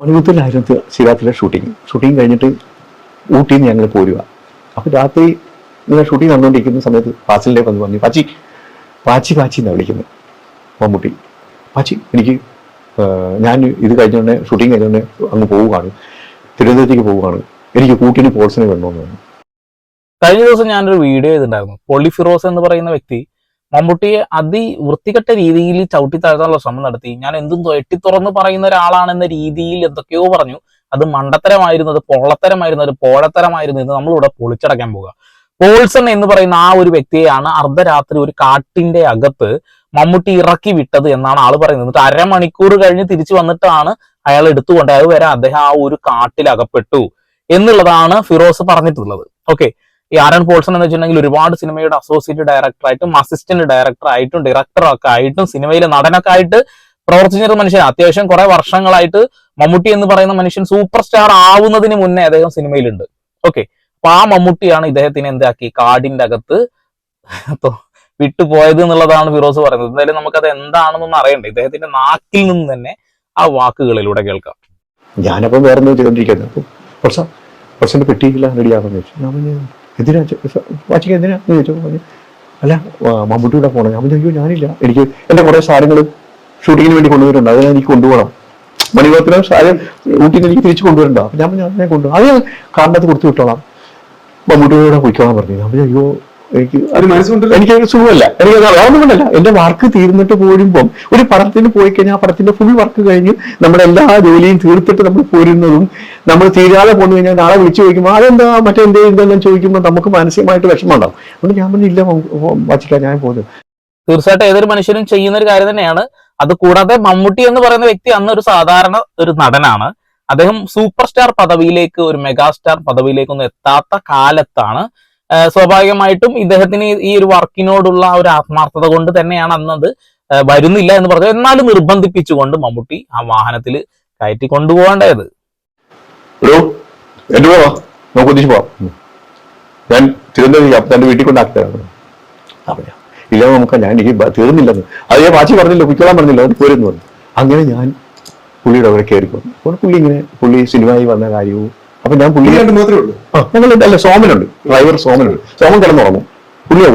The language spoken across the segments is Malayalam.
മണിമുത്തലായിരുന്നു സിരാത്തിലെ ഷൂട്ടിങ് ഷൂട്ടിങ് കഴിഞ്ഞിട്ട് ഊട്ടിയിൽ ഞങ്ങൾ പോരുക. അപ്പോൾ രാത്രി ഇങ്ങനെ ഷൂട്ടിങ് നടന്നുകൊണ്ടിരിക്കുന്ന സമയത്ത് ഫാസിലിന്റെ വന്ന്. പറഞ്ഞു പാച്ചി പാച്ചി പാച്ചി എന്നാണ് വിളിക്കുന്നത് മമ്മൂട്ടി. പാച്ചി എനിക്ക് ഞാൻ ഇത് കഴിഞ്ഞോണ്ട് ഷൂട്ടിങ് കഴിഞ്ഞോണ്ട് അങ്ങ് പോവുകയാണ്. തിരുവനന്തപുരത്തേക്ക് പോവുകയാണ്. എനിക്ക് കൂട്ടിന് പോൾസിനെ വേണമെന്ന് കഴിഞ്ഞ ദിവസം ഞാനൊരു വീഡിയോ ചെയ്തിട്ടുണ്ടായിരുന്നു. പൊള്ളി ഫിറോസ് എന്ന് പറയുന്ന വ്യക്തി മമ്മൂട്ടിയെ അതി വൃത്തികെട്ട രീതിയിൽ ചവിട്ടി താഴ്ത്താനുള്ള ശ്രമം നടത്തി. ഞാൻ എന്തും എട്ടി തുറന്ന് പറയുന്ന ഒരാളാണെന്ന രീതിയിൽ എന്തൊക്കെയോ പറഞ്ഞു. അത് മണ്ടത്തരമായിരുന്നു അത് പൊള്ളത്തരമായിരുന്നു അത് പോഴത്തരമായിരുന്നു എന്ന് നമ്മളിവിടെ പൊളിച്ചടക്കാൻ പോകുക പോൾസൺ എന്ന് പറയുന്ന ആ ഒരു വ്യക്തിയെയാണ് അർദ്ധരാത്രി ഒരു കാട്ടിന്റെ അകത്ത് മമ്മൂട്ടി ഇറക്കി വിട്ടത് എന്നാണ് ആൾ പറയുന്നത്. എന്നിട്ട് അരമണിക്കൂർ കഴിഞ്ഞ് തിരിച്ചു വന്നിട്ടാണ് അയാൾ എടുത്തുകൊണ്ട് വരെ അദ്ദേഹം ആ ഒരു കാട്ടിൽ അകപ്പെട്ടു എന്നുള്ളതാണ് ഫിറോസ് പറഞ്ഞിട്ടുള്ളത്. ഓക്കെ. ഈ ആരൺ പോൾസൺ എന്ന് വെച്ചിട്ടുണ്ടെങ്കിൽ ഒരുപാട് സിനിമയുടെ അസോസിയേറ്റ് ഡയറക്ടർ ആയിട്ടും അസിസ്റ്റന്റ് ഡയറക്ടർ ആയിട്ടും ഡയറക്ടർ ഒക്കെ ആയിട്ടും സിനിമയിലെ നടനൊക്കെ ആയിട്ട് പ്രവർത്തിച്ചിരുന്ന മനുഷ്യൻ. അത്യാവശ്യം കുറെ വർഷങ്ങളായിട്ട് മമ്മൂട്ടി എന്ന് പറയുന്ന മനുഷ്യൻ സൂപ്പർ സ്റ്റാർ ആവുന്നതിന് മുന്നേ അദ്ദേഹം സിനിമയിലുണ്ട്. ഓക്കെ അപ്പൊ ആ മമ്മൂട്ടിയാണ് ഇദ്ദേഹത്തിന് എന്താക്കി? കാടിന്റെ അകത്ത് വിട്ടുപോയത് എന്നുള്ളതാണ് ഫിറോസ് പറയുന്നത്. എന്തായാലും നമുക്കത് എന്താണെന്നൊന്നും അറിയണ്ടേ. ഇദ്ദേഹത്തിന്റെ നാക്കിൽ നിന്ന് തന്നെ ആ വാക്കുകളിലൂടെ കേൾക്കാം. ഞാനപ്പം വേറെ ചെയ്തോണ്ടിരിക്കുന്നത് പെട്ടിയില്ല റെഡിയാണെന്ന് ചോദിച്ചു എന്തിനാ? വാച്ചിക്ക് എന്തിനാ? എന്ന് ചോദിച്ചു പറഞ്ഞു അല്ല മമ്മൂട്ടിയുടെ പോകണം ഞാൻ ചോദിക്കും ഞാനില്ല. എനിക്ക് എന്റെ കുറേ സാധനങ്ങൾ ഷൂട്ടിങ്ങിന് വേണ്ടി കൊണ്ടുവരുന്നുണ്ട്. അതിനെ എനിക്ക് കൊണ്ടുപോകണം. മണിപത്രം സാധനം ഊട്ടിന്ന് എനിക്ക് തിരിച്ചു കൊണ്ടുവരണ്ടോ. അപ്പം ഞാൻ ഞാൻ കൊണ്ടുപോകും അത് കാറിനകത്ത് കൊടുത്തു വിട്ടോളാം. മമ്മൂട്ടിയോടെ പോയിക്കോളാൻ പറഞ്ഞു. ഞാൻ അയ്യോ എനിക്ക് എനിക്ക് സുഖമല്ല. എനിക്ക് അതുകൊണ്ടല്ല കൊണ്ടല്ല എന്റെ വർക്ക് തീർന്നിട്ട് പോരുമ്പം ഒരു പടത്തിന് പോയി കഴിഞ്ഞാൽ ആ പടത്തിന്റെ ഫുൾ വർക്ക് കഴിഞ്ഞ് നമ്മുടെ എല്ലാ ജോലിയും തീർത്തിട്ട് നമ്മൾ പോരുന്നതും നമ്മൾ തീരാതെ പോന്നു കഴിഞ്ഞാൽ നാളെ വിളിച്ചു ചോദിക്കുമ്പോൾ അതെന്താ? മറ്റേ എന്തെല്ലാം ചോദിക്കുമ്പോൾ നമുക്ക് മാനസികമായിട്ട് വിഷമം ഉണ്ടാവും അതുകൊണ്ട് ഞാൻ പറഞ്ഞില്ല വച്ചില്ല ഞാൻ പോകുന്നത് തീർച്ചയായിട്ടും ഏതൊരു മനുഷ്യനും ചെയ്യുന്ന ഒരു കാര്യം തന്നെയാണ്. അത് കൂടാതെ മമ്മൂട്ടി എന്ന് പറയുന്ന വ്യക്തി അന്ന് ഒരു സാധാരണ ഒരു നടനാണ്. അദ്ദേഹം സൂപ്പർ സ്റ്റാർ പദവിയിലേക്ക് ഒരു മെഗാസ്റ്റാർ പദവിയിലേക്കൊന്നും എത്താത്ത കാലത്താണ് സ്വാഭാവികമായിട്ടും ഇദ്ദേഹത്തിന് ഈ ഒരു വർക്കിനോടുള്ള ഒരു ആത്മാർത്ഥത കൊണ്ട് തന്നെയാണ് അന്നത്. വരുന്നില്ല എന്ന് പറഞ്ഞു. എന്നാലും നിർബന്ധിപ്പിച്ചുകൊണ്ട് മമ്മൂട്ടി ആ വാഹനത്തിൽ കയറ്റി കൊണ്ടുപോകേണ്ടത്. ഞാൻ തിരുവനന്തപുരം വീട്ടിൽ ഇല്ല നമുക്ക് ഞാൻ ഈ തീർന്നില്ലെന്ന്. അത് ഞാൻ വാച്ചി പറഞ്ഞില്ല കുറ്റോളാൻ പറഞ്ഞില്ല അത് തീരുന്നു പറഞ്ഞു. അങ്ങനെ ഞാൻ പുള്ളിയുടെ അവിടെ കയറി അപ്പോൾ പുള്ളി ഇങ്ങനെ പുള്ളി സിനിമയിൽ വന്ന കാര്യവും അപ്പൊ ഞാൻ പുള്ളി രണ്ട് മാത്രമേ ഉള്ളൂ. ആ ഞങ്ങൾ അല്ല സോമനുണ്ട്. ഡ്രൈവർ സോമനുണ്ട്. സോമൻ കിടന്നുറങ്ങും. പുള്ളിയാ.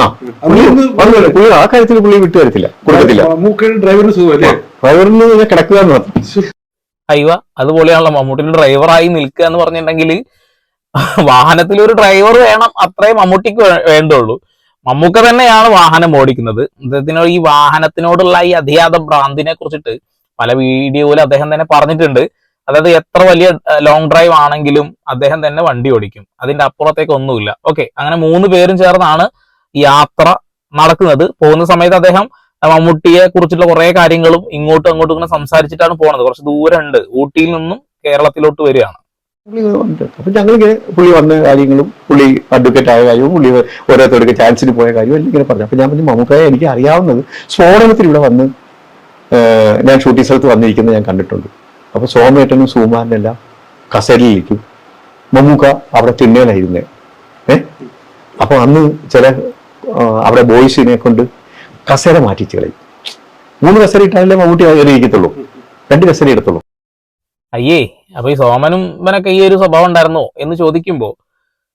ആ. ആ, പുള്ളി. പുള്ളി ആ കാര്യത്തിൽ പുള്ളി വിട്ടു തരത്തില്ല. കൊടുക്കത്തില്ല. ഡ്രൈവറിന് കിടക്കുക എന്ന് പറഞ്ഞു അയ്യ അതുപോലെയാണല്ലോ. മമ്മൂട്ടിയുടെ ഡ്രൈവറായി നിൽക്കുക എന്ന് പറഞ്ഞിട്ടുണ്ടെങ്കിൽ വാഹനത്തിൽ ഒരു ഡ്രൈവർ വേണം. അത്രേ മമ്മൂട്ടിക്ക് വേണ്ടുള്ളൂ. മമ്മൂക്ക തന്നെയാണ് വാഹനം ഓടിക്കുന്നത്. അദ്ദേഹത്തിന് ഈ വാഹനത്തിനോടുള്ള ഈ അധിയാത ഭ്രാന്തിനെ കുറിച്ചിട്ട് പല വീഡിയോയിൽ അദ്ദേഹം തന്നെ പറഞ്ഞിട്ടുണ്ട്. അതായത് എത്ര വലിയ ലോങ് ഡ്രൈവ് ആണെങ്കിലും അദ്ദേഹം തന്നെ വണ്ടി ഓടിക്കും. അതിന്റെ അപ്പുറത്തേക്ക് ഒന്നുമില്ല. ഓക്കെ അങ്ങനെ മൂന്ന് പേരും ചേർന്നാണ് യാത്ര നടക്കുന്നത്. പോകുന്ന സമയത്ത് അദ്ദേഹം മമ്മൂട്ടിയെ കുറിച്ചുള്ള കുറെ കാര്യങ്ങളും ഇങ്ങോട്ടും അങ്ങോട്ടും ഇങ്ങനെ സംസാരിച്ചിട്ടാണ് പോണത് കുറച്ച് ദൂരമുണ്ട്. ഊട്ടിയിൽ നിന്നും കേരളത്തിലോട്ട് വരികയാണ്. അപ്പൊ ഞങ്ങളിങ്ങനെ പുള്ളി വന്ന കാര്യങ്ങളും പുള്ളി അഡ്വക്കേറ്റ് ആയ കാര്യവും പുള്ളി ഓരോരുത്തർക്ക് ചാൻസിന് പോയ കാര്യവും എല്ലാം ഇങ്ങനെ പറഞ്ഞു. അപ്പൊ ഞാൻ പറഞ്ഞു മമ്മൂക്കായ എനിക്ക് അറിയാവുന്നത് സ്ഫോടനത്തിൽ ഇവിടെ വന്ന് ഞാൻ ഷൂട്ടിംഗ് സ്ഥലത്ത് വന്നിരിക്കുന്നത് ഞാൻ കണ്ടിട്ടുണ്ട്. അപ്പൊ സോമേട്ടനും സൂമാനും സുകുമാരനെല്ലാം കസേരയിലിരിക്കും. മമ്മൂക്ക അവിടെ തിണ്ണേലായിരുന്നേ. ഏ? അപ്പൊ അന്ന് ചില അവിടെ ബോയ്സിനെ കൊണ്ട് കസേര മാറ്റിച്ച് കളയും. മൂന്ന് കസേര ഇട്ടാലേ മമ്മൂട്ടി ഇരിക്കത്തുള്ളൂ രണ്ട് കസേര എടുത്തുള്ളൂ അയ്യേ അപ്പൊ ഈ സോമനും ഇവനൊക്കെ ഈ ഒരു സ്വഭാവം ഉണ്ടായിരുന്നോ എന്ന് ചോദിക്കുമ്പോ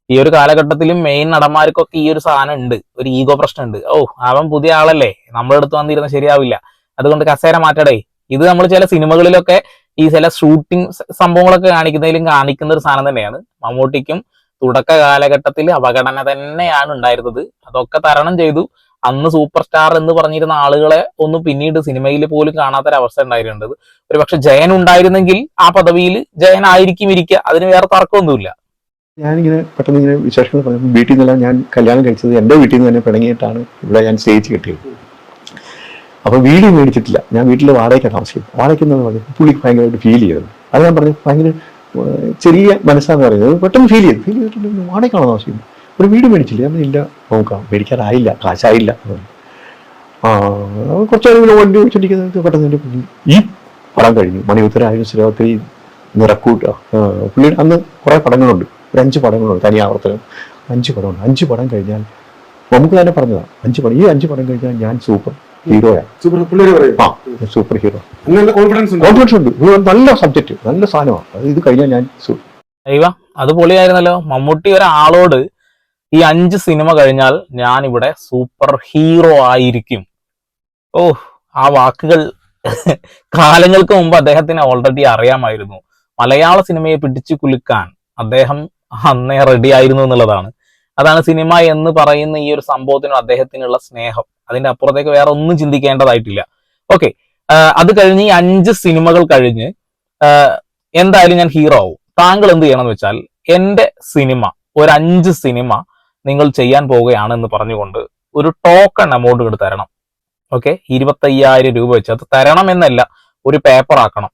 ഈ ഒരു കാലഘട്ടത്തിലും മെയിൻ നടന്മാർക്കൊക്കെ ഈ ഒരു സാധനം ഉണ്ട്. ഒരു ഈഗോ പ്രശ്നം ഉണ്ട് ഓ അവൻ പുതിയ ആളല്ലേ? നമ്മളെടുത്ത് വന്നിരുന്ന ശരിയാവില്ല. അതുകൊണ്ട് കസേര മാറ്റടേ. ഇത് നമ്മൾ ചില സിനിമകളിലൊക്കെ ഈ ചില ഷൂട്ടിംഗ് സംഭവങ്ങളൊക്കെ കാണിക്കുന്നതിലും കാണിക്കുന്ന ഒരു സാധനം തന്നെയാണ്. മമ്മൂട്ടിക്കും തുടക്ക കാലഘട്ടത്തിൽ അവഗണന തന്നെയാണ് ഉണ്ടായിരുന്നത്. അതൊക്കെ തരണം ചെയ്തു. അന്ന് സൂപ്പർ സ്റ്റാർ എന്ന് പറഞ്ഞിരുന്ന ആളുകളെ ഒന്നും പിന്നീട് സിനിമയിൽ പോലും കാണാത്തൊരവസ്ഥ ഉണ്ടായിരുന്നത് ഒരു പക്ഷെ ജയൻ ഉണ്ടായിരുന്നെങ്കിൽ ആ പദവിയിൽ ജയൻ ആയിരിക്കും ഇരിക്കുക അതിന് വേറെ തർക്കമൊന്നുമില്ല. ഞാനിങ്ങനെ പെട്ടെന്ന് ഇങ്ങനെ വിശേഷങ്ങൾ പറഞ്ഞു വീട്ടിൽ നിന്നെല്ലാം ഞാൻ കല്യാണം കഴിച്ചത് എന്റെ വീട്ടിൽ നിന്ന് തന്നെ പിണങ്ങിയിട്ടാണ് ഇവിടെ ഞാൻ സ്റ്റേജ് കിട്ടിയത്. അപ്പോൾ വീട് മേടിച്ചിട്ടില്ല. ഞാൻ വീട്ടിൽ വാടകയ്ക്ക് താമസിക്കും വാടകയ്ക്കുന്നത് പറഞ്ഞു പുള്ളിക്ക് ഭയങ്കരമായിട്ട് ഫീൽ ചെയ്തത് അത് ഞാൻ പറഞ്ഞു ഭയങ്കര ചെറിയ മനസ്സാന്ന് പറയുന്നത് പെട്ടെന്ന് ഫീൽ ചെയ്തു ഫീൽ ചെയ്തിട്ട് വാടകയ്ക്കാണോ താമസിക്കുന്നത്? ഒരു വീട് മേടിച്ചില്ല. ഞാൻ ഇല്ല നോക്കാം. മേടിക്കാറായില്ല കാശായില്ല. ആ കുറച്ച് നേരം ഇങ്ങനെ വണ്ടി വെച്ചോണ്ടിരിക്കുന്നത് പെട്ടെന്ന് ഈ പടം കഴിഞ്ഞു. മണിയുത്തരായാലും ശ്രീരാത്രി നിറക്കൂട്ട പുള്ളി അന്ന് കുറേ പടങ്ങളുണ്ട്. ഒരു അഞ്ച് പടങ്ങളുണ്ട് തനി ആവർത്തനം. അഞ്ച് പടമുണ്ട്. അഞ്ച് പടം കഴിഞ്ഞാൽ നമുക്ക് തന്നെ പറഞ്ഞതാണ് അഞ്ച് പടം ഈ അഞ്ച് പടം കഴിഞ്ഞാൽ ഞാൻ സൂപ്പർ. ഹീറോയാ സൂപ്പർ ഹീറോ കോൺഫിഡൻസ് ഉണ്ട്? നല്ല സബ്ജക്റ്റ് നല്ല സാധനമാണ് ഇത് കഴിഞ്ഞാൽ ഞാൻ അത് പൊളിയായിരുന്നല്ലോ. മമ്മൂട്ടി ഒരാളോട് ഈ അഞ്ച് സിനിമ കഴിഞ്ഞാൽ ഞാൻ ഇവിടെ സൂപ്പർ ഹീറോ ആയിരിക്കും. ഓ ആ വാക്കുകൾ കാലങ്ങൾക്ക് മുമ്പ് അദ്ദേഹത്തിന് ഓൾറെഡി അറിയാമായിരുന്നു. മലയാള സിനിമയെ പിടിച്ചു കുലുക്കാൻ അദ്ദേഹം അന്നേ റെഡി ആയിരുന്നു എന്നുള്ളതാണ്. അതാണ് സിനിമ എന്ന് പറയുന്ന ഈ ഒരു സംഭവത്തിനും അദ്ദേഹത്തിനുള്ള സ്നേഹം. അതിന്റെ അപ്പുറത്തേക്ക് വേറെ ഒന്നും ചിന്തിക്കേണ്ടതായിട്ടില്ല. ഓക്കെ അത് കഴിഞ്ഞ് ഈ അഞ്ച് സിനിമകൾ കഴിഞ്ഞ് എന്തായാലും ഞാൻ ഹീറോ ആവും. താങ്കൾ എന്ത് ചെയ്യണം എന്ന് വെച്ചാൽ എന്റെ സിനിമ ഒരു അഞ്ച് സിനിമ നിങ്ങൾ ചെയ്യാൻ പോവുകയാണ് പോവുകയാണെന്ന് പറഞ്ഞുകൊണ്ട് ഒരു ടോക്കൺ എമൗണ്ട് ഇങ്ങോട്ട് തരണം. ഓക്കെ ഇരുപത്തയ്യായിരം രൂപ വെച്ച് അത് തരണം എന്നല്ല ഒരു പേപ്പർ ആക്കണം.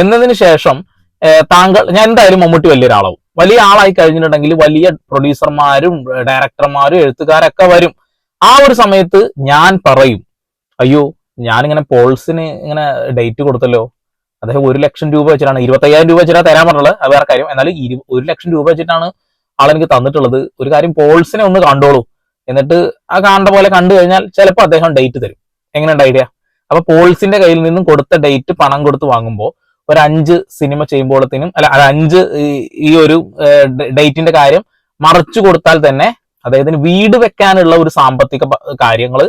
എന്നതിന് ശേഷം താങ്കൾ ഞാൻ എന്തായാലും മമ്മൂട്ടി വലിയ ഒരാളാവും വലിയ ആളായി കഴിഞ്ഞിട്ടുണ്ടെങ്കിൽ വലിയ പ്രൊഡ്യൂസർമാരും ഡയറക്ടർമാരും എഴുത്തുകാരൊക്കെ വരും. ആ ഒരു സമയത്ത് ഞാൻ പറയും അയ്യോ ഞാനിങ്ങനെ പോൾസിന് ഇങ്ങനെ ഡേറ്റ് കൊടുത്തല്ലോ. അദ്ദേഹം ഒരു ലക്ഷം രൂപ വെച്ചിട്ടാണ് ഇരുപത്തയ്യായിരം രൂപ വെച്ചിട്ടാണ് തരാൻ പറഞ്ഞുള്ളത് അത് വേറെ കാര്യം. എന്നാലും ഒരു ലക്ഷം രൂപ വെച്ചിട്ടാണ് ആളെനിക്ക് തന്നിട്ടുള്ളത്. ഒരു കാര്യം പോൾസിനെ ഒന്ന് കണ്ടോളൂ. എന്നിട്ട് ആ കാണേണ്ട പോലെ കണ്ടു കഴിഞ്ഞാൽ ചിലപ്പോൾ അദ്ദേഹം ഡേറ്റ് തരും. എങ്ങനെയുണ്ട് ഐഡിയ? അപ്പൊ പോൾസിന്റെ കയ്യിൽ നിന്നും കൊടുത്ത ഡേറ്റ് പണം കൊടുത്ത് വാങ്ങുമ്പോൾ ഒരു അഞ്ച് സിനിമ ചെയ്യുമ്പോഴത്തേനും അല്ല അഞ്ച് ഈ ഒരു ഡേറ്റിന്റെ കാര്യം മറച്ചു കൊടുത്താൽ തന്നെ അദ്ദേഹത്തിന് വീട് വെക്കാനുള്ള ഒരു സാമ്പത്തിക കാര്യങ്ങൾ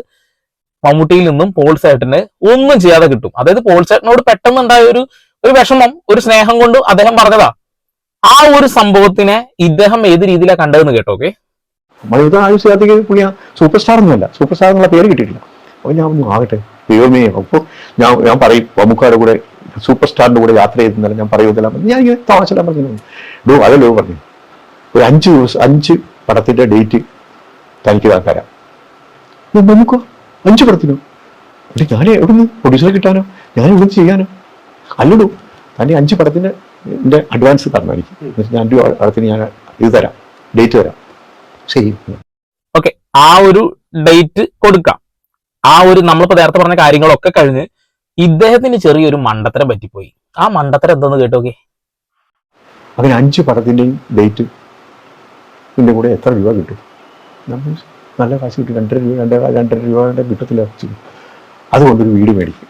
മമ്മൂട്ടിയിൽ നിന്നും പോൾ സേട്ടന് ഒന്നും ചെയ്യാതെ കിട്ടും. അതായത് പോൾ സേട്ടനോട് പെട്ടെന്നുണ്ടായ ഒരു ഒരു വിഷമം ഒരു സ്നേഹം കൊണ്ട് അദ്ദേഹം പറഞ്ഞതാ. ആ ഒരു സംഭവത്തിനെ ഇദ്ദേഹം ഏത് രീതിയിലാണ് കണ്ടതെന്ന് കേട്ടോ ഓക്കെ മഴയുടെ ആയുഷ്യാത്തേക്ക് പുള്ളി സൂപ്പർ സ്റ്റാർ ഒന്നുമല്ല. സൂപ്പർ സ്റ്റാർ എന്നുള്ള പേര് കിട്ടിയിട്ടില്ല. അപ്പോൾ ഞാൻ ഒന്നും ആകട്ടെ ദൈവമേ അപ്പോൾ ഞാൻ ഞാൻ പറയും പ്രമുഖരുടെ കൂടെ സൂപ്പർ സ്റ്റാറിന്റെ കൂടെ യാത്ര ചെയ്തെന്നല്ല ഞാൻ പറയുന്നില്ല ഞാൻ ഇങ്ങനെ താമസിച്ചാൽ പറഞ്ഞു ഡോ അതല്ലോ പറഞ്ഞു? ഒരു അഞ്ച് ദിവസം അഞ്ച് പടത്തിന്റെ ഡേറ്റ് തനിക്ക് ഇതാ തരാം ഞാൻ മമ്മൂക്കോ അഞ്ച് പടത്തിനോ? പക്ഷെ ഞാൻ എവിടുന്ന്? പ്രൊഡ്യൂസറെ കിട്ടാനോ? ഞാൻ എവിടെ ചെയ്യാനോ? അല്ലടോ തന്നെ അഞ്ച് പടത്തിന്റെ അഡ്വാൻസ് തരണം എനിക്ക്. ഞാൻ അഞ്ച് പടത്തിന് ഞാൻ ഇത് തരാം ഡേറ്റ് തരാം. ശരി. ഓക്കെ ആ ഒരു ഡേറ്റ് കൊടുക്കാം. ആ ഒരു നമ്മളിപ്പോ നേരത്തെ പറഞ്ഞ കാര്യങ്ങളൊക്കെ കഴിഞ്ഞ് ഇദ്ദേഹത്തിന് ചെറിയൊരു മണ്ടത്തരം പറ്റിപ്പോയി. ആ മണ്ടത്തരം എന്തെന്ന് കേട്ടോക്കെ? അങ്ങനെ അഞ്ച് പടത്തിന്റെയും ഡേറ്റ് ഇതിന്റെ കൂടെ എത്ര രൂപ കിട്ടും? നമ്മൾ നല്ല കാശ് കിട്ടി രണ്ടര രൂപ രണ്ടര രണ്ടര രൂപ കൊണ്ട് കിട്ടത്തില്ല കുറച്ച്. അതുകൊണ്ടൊരു വീട് മേടിക്കും.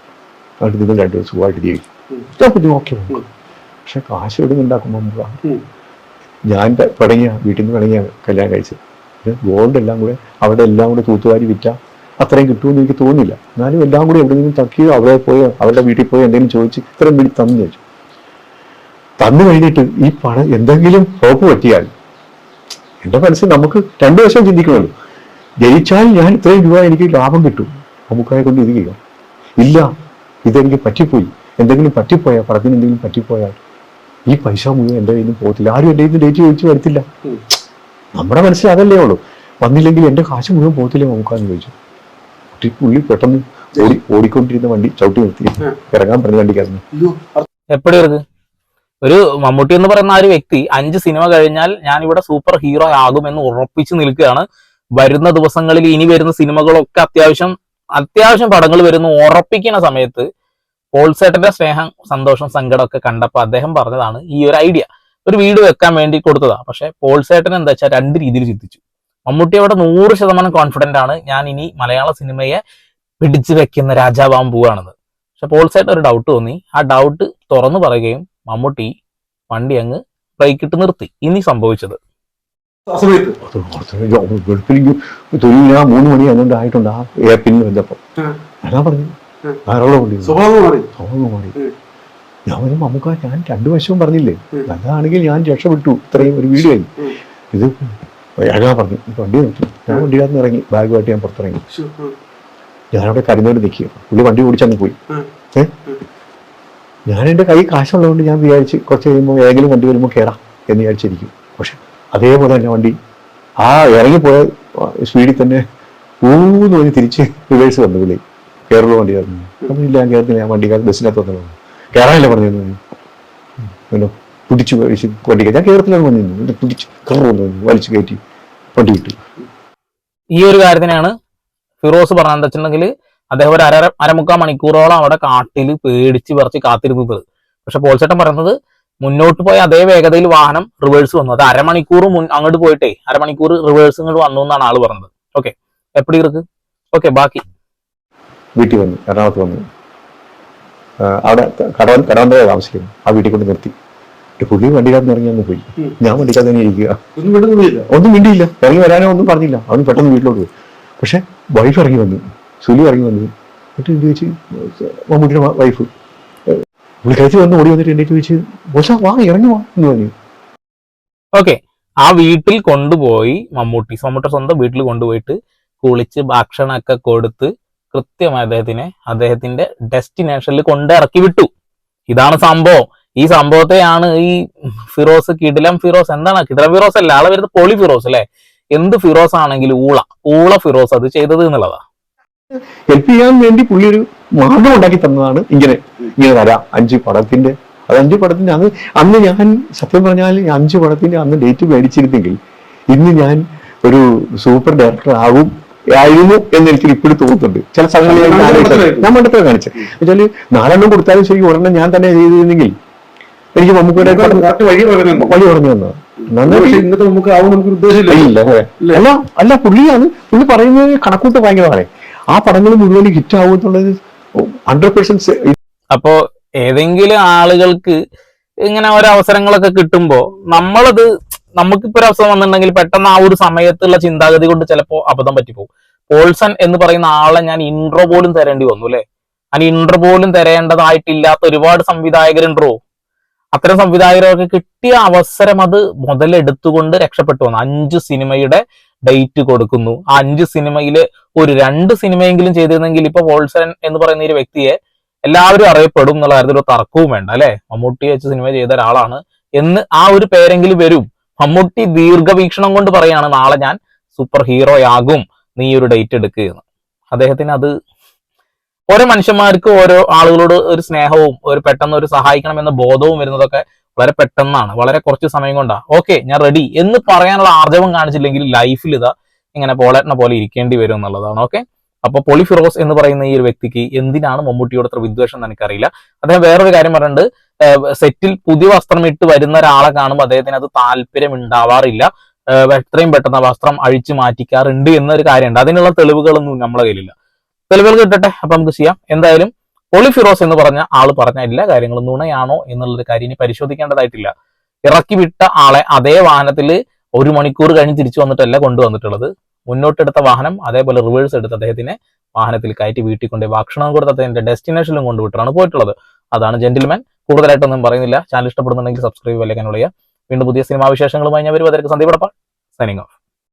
അതുകൊണ്ട് നിങ്ങൾ രണ്ട് ദിവസം സുഖമായിട്ട് ജീവിക്കും. ഓക്കെ പക്ഷെ കാശ് എവിടെ ഞാൻ തുടങ്ങിയ വീട്ടിൽ നിന്ന് തുടങ്ങിയ കല്യാണം കഴിച്ചത്. ഗോൾഡ് എല്ലാം കൂടെ അവിടെ എല്ലാം കൂടെ തൂത്തുവാരി വിറ്റ. അത്രയും കിട്ടുമെന്ന് എനിക്ക് തോന്നില്ല എന്നാലും എല്ലാം കൂടി എവിടെയെങ്കിലും തക്കിയോ അവിടെ പോയോ അവരുടെ വീട്ടിൽ പോയോ എന്തെങ്കിലും ചോദിച്ച് ഇത്രയും വീട്ടിൽ തന്നു ചോദിച്ചു തന്നു കഴിഞ്ഞിട്ട് ഈ പണം എന്തെങ്കിലും ഫ്ലോപ്പ് പറ്റിയാൽ എന്റെ മനസ്സിൽ നമുക്ക് രണ്ടു വശം ചിന്തിക്കുമല്ലോ ജയിച്ചാൽ ഞാൻ ഇത്രയും രൂപ എനിക്ക് ലാഭം കിട്ടും. അമുക്കായെ കൊണ്ട് ഇത് ചെയ്യാം. ഇല്ല ഇതെനിക്ക് പറ്റിപ്പോയി. എന്തെങ്കിലും പറ്റിപ്പോയാൽ പടത്തിന് എന്തെങ്കിലും പറ്റിപ്പോയാൽ ഈ പൈസ മുഴുവൻ എന്റെ കയ്യിൽ നിന്ന് പോകത്തില്ല. ആരും എന്റെ കയ്യിൽ നിന്ന് ഡേറ്റ് ചോദിച്ചു വരത്തില്ല. നമ്മുടെ മനസ്സിൽ അതല്ലേ ഉള്ളൂ. വന്നില്ലെങ്കിൽ എന്റെ കാശ് മുഴുവൻ പോകത്തില്ല നമുക്കാന്ന് ചോദിച്ചു. കുട്ടി പുള്ളി പെട്ടെന്ന് ഓടി ഓടിക്കൊണ്ടിരുന്ന വണ്ടി ചവിട്ടി നിർത്തി. ഇറങ്ങാൻ പറഞ്ഞ വണ്ടിക്കായിരുന്നു എപ്പോഴും ഒരു മമ്മൂട്ടി എന്ന് പറയുന്ന ആ ഒരു വ്യക്തി അഞ്ച് സിനിമ കഴിഞ്ഞാൽ ഞാൻ ഇവിടെ സൂപ്പർ ഹീറോ ആകുമെന്ന് ഉറപ്പിച്ചു നിൽക്കുകയാണ്. വരുന്ന ദിവസങ്ങളിൽ ഇനി വരുന്ന സിനിമകളൊക്കെ അത്യാവശ്യം അത്യാവശ്യം പടങ്ങൾ വരുന്നു ഉറപ്പിക്കുന്ന സമയത്ത് പോൾസേട്ടന്റെ സ്നേഹം സന്തോഷം സങ്കടം ഒക്കെ കണ്ടപ്പോൾ അദ്ദേഹം പറഞ്ഞതാണ് ഈ ഒരു ഐഡിയ ഒരു വീട് വെക്കാൻ വേണ്ടി കൊടുത്തതാ. പക്ഷെ പോൾസേട്ടൻ എന്താ വെച്ചാൽ രണ്ട് രീതിയിൽ ചിന്തിച്ചു. മമ്മൂട്ടി അവിടെ നൂറ് ശതമാനം കോൺഫിഡന്റ് ആണ്. ഞാൻ ഇനി മലയാള സിനിമയെ പിടിച്ചു വെക്കുന്ന രാജാവാൻ പോവുകയാണെന്ന്. പക്ഷെ പോൾസേട്ടൻ ഒരു ഡൗട്ട് തോന്നി. ആ ഡൗട്ട് തുറന്നു പറയുകയും മമ്മൂട്ടി വണ്ടി അങ്ങ് ബ്രേക്കിട്ട് നിർത്തി ഇനി സംഭവിച്ചത് ആ മൂന്ന് മണി അങ്ങോട്ട് ആയിട്ടുണ്ട് ആ ആ. ഞാൻ മമ്മൂക്ക ഞാൻ രണ്ടു വശവും പറഞ്ഞില്ലേ. നല്ലതാണെങ്കിൽ ഞാൻ രക്ഷപ്പെട്ടു ഇത്രയും ഒരു കഴിഞ്ഞു ഉം. ഇത് ഞാൻ പറഞ്ഞു "ഈ വണ്ടി നിർത്തി ഞാൻ വണ്ടിക്കകത്ത് നിന്ന് ഇറങ്ങി ബാഗുമായിട്ട് ഞാൻ പുറത്തിറങ്ങി ഞാനവിടെ കരുന്നോട് നിൽക്കുക പുള്ളി വണ്ടി ഓടിച്ചങ്ങ് പോയി ഉം. ഞാൻ എന്റെ കൈ കാശുള്ളതുകൊണ്ട് ഞാൻ വിചാരിച്ച് കുറച്ച് കഴിയുമ്പോൾ ഏതെങ്കിലും വണ്ടി വരുമ്പോൾ കയറാം എന്ന് വിചാരിച്ചിരിക്കും. പക്ഷെ അതേപോലെ തന്നെ വണ്ടി ആ ഇറങ്ങിപ്പോയ സ്പീഡിൽ തന്നെ ഊന്ന് പറഞ്ഞ് തിരിച്ച് റിവേഴ്സ് വന്നു പുള്ളി. കയറുള്ള വണ്ടി ആയിരുന്നു അപ്പം ഇല്ല ഞാൻ കയറത്തില്ല ഞാൻ വണ്ടിക്കാരൻ ബസ്സിനകത്ത് വന്നു കയറാനല്ല പറഞ്ഞു പിന്നെ പിടിച്ചു വലിച്ച് വണ്ടി ഞാൻ കയറത്തിലാണ് പറഞ്ഞു പിടിച്ച് കയറുന്നു വലിച്ചു കയറ്റി വണ്ടി കിട്ടി ഈ ഒരു കാര്യത്തിനാണ് ഫിറോസ് വെച്ചിട്ടുണ്ടെങ്കിൽ അദ്ദേഹം ഒരു അര അരമുക്കാൽ മണിക്കൂറോളം അവിടെ കാട്ടിൽ പേടിച്ച് പറിച്ച് കാത്തിരുന്നത്. പക്ഷെ പോൽച്ചട്ടം പറയുന്നത് മുന്നോട്ട് പോയ അതേ വേഗതയിൽ വാഹനം റിവേഴ്സ് വന്നു. അത് അരമണിക്കൂർ മുൻ അങ്ങോട്ട് പോയിട്ടേ അരമണിക്കൂർ റിവേഴ്സ് ഇങ്ങോട്ട് വന്നു എന്നാണ് ആൾ പറഞ്ഞത്. ഓക്കെ എപ്പടി ഇറക്ക് ഓക്കെ ബാക്കി. വീട്ടിൽ വന്നു. എറണാകുളത്ത് വന്നു. അവിടെ കടവൻ കടവന്തര താമസിക്കുന്നു. ആ വീട്ടിൽ കൊണ്ട് നിർത്തി. പുള്ളി വണ്ടിക്കകത്ത് ഇറങ്ങി ഒന്ന് പോയി. ഞാൻ വണ്ടിക്കകത്ത് തന്നെ ഇരിക്കുക. ഒന്നും വീണ്ടില്ല ഇറങ്ങി വരാനോ ഒന്നും പറഞ്ഞില്ല. അവൻ പെട്ടെന്ന് വീട്ടിലോട്ട് പോയി. പക്ഷെ വൈഫ് ഇറങ്ങി വന്നു. സുലി ഇറങ്ങി വന്നു. എന്നിട്ട് ചോദിച്ചു? മമ്മൂട്ടിയുടെ വൈഫ് പുള്ളിക്കാരി വന്ന് ഓടി വന്നിട്ട് എന്നെ ചോദിച്ചു? ബോസാ വാ ഇറങ്ങി വാ എന്ന് പറഞ്ഞു. ഓക്കെ ആ വീട്ടിൽ കൊണ്ടുപോയി മമ്മൂട്ടി. മമ്മൂട്ടി സ്വന്തം വീട്ടിൽ കൊണ്ടുപോയിട്ട് കുളിച്ച് ഭക്ഷണമൊക്കെ കൊടുത്ത് കൃത്യമായി അദ്ദേഹത്തിനെ അദ്ദേഹത്തിന്റെ ഡെസ്റ്റിനേഷനിൽ കൊണ്ട് ഇറക്കി വിട്ടു. ഇതാണ് സംഭവം. ഈ സംഭവത്തെയാണ് ഈ ഫിറോസ് കിടിലം ഫിറോസ്. എന്താണ്? കിടിലം ഫിറോസ് അല്ല ആളെ വരുന്നത് പൊളി ഫിറോസ് അല്ലെ? എന്ത് ഫിറോസ് ആണെങ്കിലും ഊള. ഊള ഫിറോസ് അത് ചെയ്തത് എന്നുള്ളതാ. ഹെൽപ്പ് ചെയ്യാൻ വേണ്ടി പുള്ളി ഒരു മാർഗം ഉണ്ടാക്കി തന്നതാണ് ഇങ്ങനെ ഇങ്ങനെ വരാം. അഞ്ച് പടത്തിന്റെ അത് അഞ്ച് പടത്തിന്റെ അന്ന് അന്ന് ഞാൻ സത്യം പറഞ്ഞാൽ അഞ്ച് പടത്തിന്റെ അന്ന് ഡേറ്റ് മേടിച്ചിരുന്നെങ്കിൽ ഇന്ന് ഞാൻ ഒരു സൂപ്പർ ഡയറക്ടർ ആകും ആയിരുന്നു എന്ന് എനിക്ക് ഇപ്പോഴും തോന്നുന്നുണ്ട്. ചില സ്ഥലങ്ങളിൽ ഞാൻ മണ്ടത്തിൽ കാണിച്ചത്. വെച്ചാൽ നാലെണ്ണം കൊടുത്താലും ശരി ഉടനെ ഞാൻ തന്നെ ചെയ്തിരുന്നെങ്കിൽ എനിക്ക് മമ്മൂക്കയുടെ വഴി പറഞ്ഞു തന്നത് ഇന്നത്തെ നമുക്ക് ആവും നമുക്ക് ഉദ്ദേശമില്ല. അല്ല അല്ല പുള്ളിയാണ് പുള്ളി പറയുന്നത് കണക്കൂട്ട് ഭയങ്കരമാണ്. ആ പടങ്ങൾ മുഴുവൻ ഹിറ്റ് ആവും എന്നുള്ളത് ഹൺഡ്രഡ് പെർസെന്റ് അപ്പോ ഏതെങ്കിലും ആളുകൾക്ക് ഇങ്ങനെ ഓരോ അവസരങ്ങളൊക്കെ കിട്ടുമ്പോ നമ്മളത് നമുക്കിപ്പോ ഒരു അവസരം വന്നിട്ടുണ്ടെങ്കിൽ പെട്ടെന്ന് ആ ഒരു സമയത്തുള്ള ചിന്താഗതി കൊണ്ട് ചിലപ്പോ അബദ്ധം പറ്റിപ്പോകും പോൾസൺ എന്ന് പറയുന്ന ആളെ ഞാൻ ഇൻട്രോ പോലും തരേണ്ടി വന്നു അല്ലെ? ഞാൻ ഇൻട്രോ പോലും തരേണ്ടതായിട്ടില്ലാത്ത ഒരുപാട് സംവിധായകരുണ്ടോ? അത്തരം സംവിധായകരൊക്കെ കിട്ടിയ അവസരം അത് മുതലെടുത്തുകൊണ്ട് രക്ഷപ്പെട്ടു വന്നു. അഞ്ച് സിനിമയുടെ ഡേറ്റ് കൊടുക്കുന്നു. ആ അഞ്ച് സിനിമയിൽ ഒരു രണ്ട് സിനിമയെങ്കിലും ചെയ്തിരുന്നെങ്കിൽ ഇപ്പൊ പോൾസൺ എന്ന് പറയുന്ന ഒരു വ്യക്തിയെ എല്ലാവരും അറിയപ്പെടും എന്നുള്ള കാര്യത്തിൽ ഒരു തർക്കവും വേണ്ട അല്ലെ? മമ്മൂട്ടി വെച്ച് സിനിമ ചെയ്ത ഒരാളാണ് എന്ന് ആ ഒരു പേരെങ്കിലും വരും. മമ്മൂട്ടി ദീർഘവീക്ഷണം കൊണ്ട് പറയാണ് നാളെ ഞാൻ സൂപ്പർ ഹീറോയാകും നീ ഒരു ഡേറ്റ് എടുക്കുകയെന്ന് അദ്ദേഹത്തിന് അത് ഓരോ മനുഷ്യന്മാർക്ക് ഓരോ ആളുകളോട് ഒരു സ്നേഹവും ഒരു പെട്ടെന്ന് ഒരു സഹായിക്കണം എന്ന ബോധവും വരുന്നതൊക്കെ വളരെ പെട്ടെന്നാണ്. വളരെ കുറച്ച് സമയം കൊണ്ടാണ് ഓക്കെ ഞാൻ റെഡി എന്ന് പറയാനുള്ള ആർജവം കാണിച്ചില്ലെങ്കിൽ ലൈഫിൽ ഇതാ ഇങ്ങനെ പോളേട്ടനെ പോലെ ഇരിക്കേണ്ടി വരും എന്നുള്ളതാണ്. ഓക്കെ അപ്പൊ പൊളി ഫിറോസ് എന്ന് പറയുന്ന ഈ ഒരു വ്യക്തിക്ക് എന്തിനാണ് മമ്മൂട്ടിയോട് അത്ര വിദ്വേഷം എനിക്കറിയില്ല. അദ്ദേഹം വേറൊരു കാര്യം പറഞ്ഞിട്ടുണ്ട്. സെറ്റിൽ പുതിയ വസ്ത്രം ഇട്ട് വരുന്ന ഒരാളെ കാണുമ്പോൾ അദ്ദേഹത്തിന് അത് താല്പര്യം ഉണ്ടാവാറില്ല. എത്രയും പെട്ടെന്ന് വസ്ത്രം അഴിച്ചു മാറ്റിക്കാറുണ്ട് എന്നൊരു കാര്യമുണ്ട്. അതിനുള്ള തെളിവുകളൊന്നും നമ്മളെ കയ്യിലില്ല. തെളിവുകൾ കിട്ടട്ടെ? അപ്പൊ നമുക്ക് ചെയ്യാം. എന്തായാലും പൊളി ഫിറോസ് എന്ന് പറഞ്ഞ ആൾ പറഞ്ഞ എല്ലാ കാര്യങ്ങളും നുണയാണോ എന്നുള്ളൊരു കാര്യം ഇനി പരിശോധിക്കേണ്ടതായിട്ടില്ല. ഇറക്കി വിട്ട ആളെ അതേ വാഹനത്തിൽ ഒരു മണിക്കൂർ കഴിഞ്ഞ് തിരിച്ചു വന്നിട്ടല്ല കൊണ്ടുവന്നിട്ടുള്ളത്. മുന്നോട്ടെടുത്ത വാഹനം അതേപോലെ റിവേഴ്സ് എടുത്ത് അദ്ദേഹത്തിനെ വാഹനത്തിൽ കയറ്റി വീട്ടിൽ കൊണ്ട് ഭക്ഷണം കൊടുത്ത് അദ്ദേഹത്തിന്റെ ഡെസ്റ്റിനേഷനിലും കൊണ്ടുവിട്ടാണ് പോയിട്ടുള്ളത്. അതാണ് ജെന്റിൽമാൻ കൂടുതലായിട്ടൊന്നും പറയുന്നില്ല. ചാനൽ ഇഷ്ടപ്പെടുന്നുണ്ടെങ്കിൽ സബ്സ്ക്രൈബ് അല്ലെങ്കിൽ വീണ്ടും പുതിയ സിനിമാ വിശേഷങ്ങളുമായി ഞാൻ വരും അതിലേക്ക് സന്ദീപ് സൈനിങ് ഓഫ്